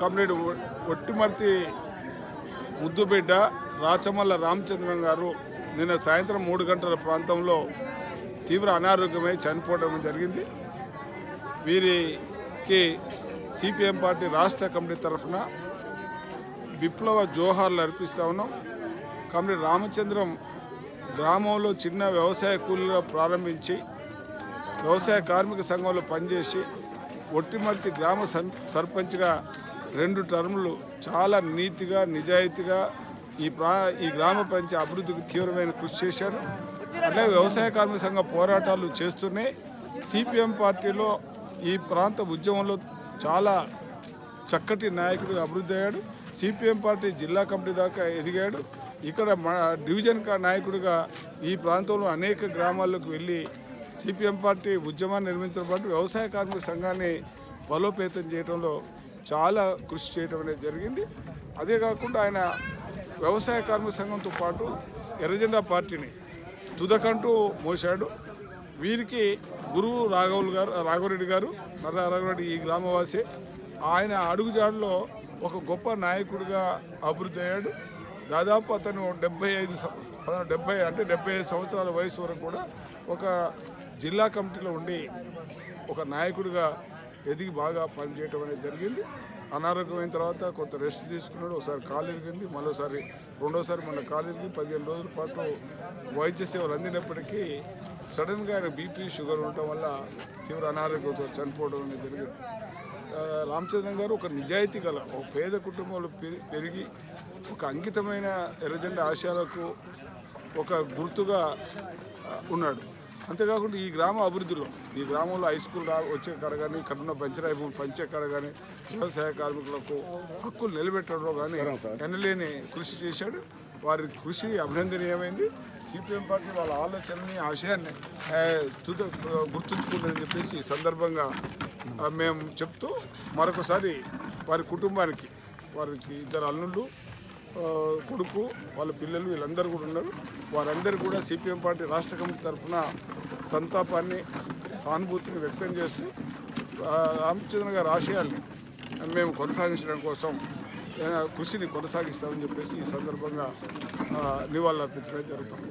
Comrade ఒ- ఒట్టిమర్తి ముద్దుబిడ్డ రాచమల్ల రామచంద్రన్ గారు నిన్న సాయంత్రం మూడు గంటల ప్రాంతంలో తీవ్ర అనారోగ్యమై చనిపోవడం జరిగింది. వీరికి సిపిఎం పార్టీ రాష్ట్ర కమిటీ తరఫున విప్లవ జోహార్లు అర్పిస్తా ఉన్నాం. కమిటీ రామచంద్రం గ్రామంలో చిన్న వ్యవసాయ కూలీగా ప్రారంభించి వ్యవసాయ కార్మిక సంఘంలో పనిచేసి ఒట్టిమర్తి గ్రామ సర్పంచ్గా రెండు టర్ములు చాలా నీతిగా నిజాయితీగా ఈ ప్రా ఈ గ్రామ పంచాయతీ అభివృద్ధికి తీవ్రమైన కృషి చేశారు. అంటే వ్యవసాయ కార్మిక సంఘ పోరాటాలు చేస్తూనే సిపిఎం పార్టీలో ఈ ప్రాంత ఉద్యమంలో చాలా చక్కటి నాయకుడిగా అభివృద్ధి అయ్యాడు. సిపిఎం పార్టీ జిల్లా కమిటీ దాకా ఎదిగాడు. ఇక్కడ మా డివిజన్ నాయకుడిగా ఈ ప్రాంతంలో అనేక గ్రామాల్లోకి వెళ్ళి సిపిఎం పార్టీ ఉద్యమాన్ని నిర్మించిన పాటు వ్యవసాయ కార్మిక సంఘాన్ని బలోపేతం చేయడంలో చాలా కృషి చేయడం అనేది జరిగింది. అదే కాకుండా ఆయన వ్యవసాయ కార్మిక సంఘంతో పాటు ఎర్రజెండా పార్టీని తుదకంటూ మోశాడు. వీరికి గురువు రాఘవులు గారు రాఘవరెడ్డి గారు నర్రా రాఘవరెడ్డి ఈ గ్రామవాసి. ఆయన అడుగుజాడలో ఒక గొప్ప నాయకుడిగా అభివృద్ధి అయ్యాడు. దాదాపు అతను డెబ్బై ఐదు డెబ్బై అంటే డెబ్బై ఐదు సంవత్సరాల వయసు వరకు కూడా ఒక జిల్లా కమిటీలో ఉండి ఒక నాయకుడిగా ఎదిగి బాగా పనిచేయటం అనేది జరిగింది. అనారోగ్యమైన తర్వాత కొంత రెస్ట్ తీసుకున్నాడు. ఒకసారి కాలు ఎరిగింది మరోసారి రెండోసారి మన కాలు ఎరిగి పదిహేను రోజుల పాటు వైద్య సేవలు అందినప్పటికీ సడన్గా ఆయన బీపీ షుగర్ ఉండటం వల్ల తీవ్ర అనారోగ్యంతో చనిపోవడం అనేది జరిగింది. రామచంద్రన్ గారు ఒక నిజాయితీ గల ఒక పేద కుటుంబంలో పెరి- పెరిగి ఒక అంకితమైన ఎర్రజెండా ఆశయాలకు ఒక గుర్తుగా ఉన్నాడు. అంతేకాకుండా ఈ గ్రామ అభివృద్ధిలో ఈ గ్రామంలో హై స్కూల్ రా వచ్చే కాడ కానీ ఇక్కడ ఉన్న పంచరాయి భూములు పంచే కాడ కానీ వ్యవసాయ కార్మికులకు హక్కులు నిలబెట్టడంలో కానీ ఎనలేని కృషి చేశాడు. వారి కృషి అభినందనీయమైంది. సిపిఎం పార్టీ వాళ్ళ ఆలోచనని ఆశయాన్ని తుద గుర్తుంచుకుంటుందని చెప్పేసి ఈ సందర్భంగా మేము చెప్తూ మరొకసారి వారి కుటుంబానికి వారికి ఇద్దరు అల్లుళ్ళు కొడుకు వాళ్ళ పిల్లలు వీళ్ళందరూ కూడా ఉన్నారు. వారందరూ కూడా సిపిఎం పార్టీ రాష్ట్ర కమిటీ తరఫున సంతాపాన్ని సానుభూతిని వ్యక్తం చేస్తూ రామచంద్ర గారి ఆశయాల్ని మేము కొనసాగించడం కోసం కృషిని కొనసాగిస్తామని చెప్పేసి ఈ సందర్భంగా ఆ, నివాళులు అర్పించడం జరుగుతుంది.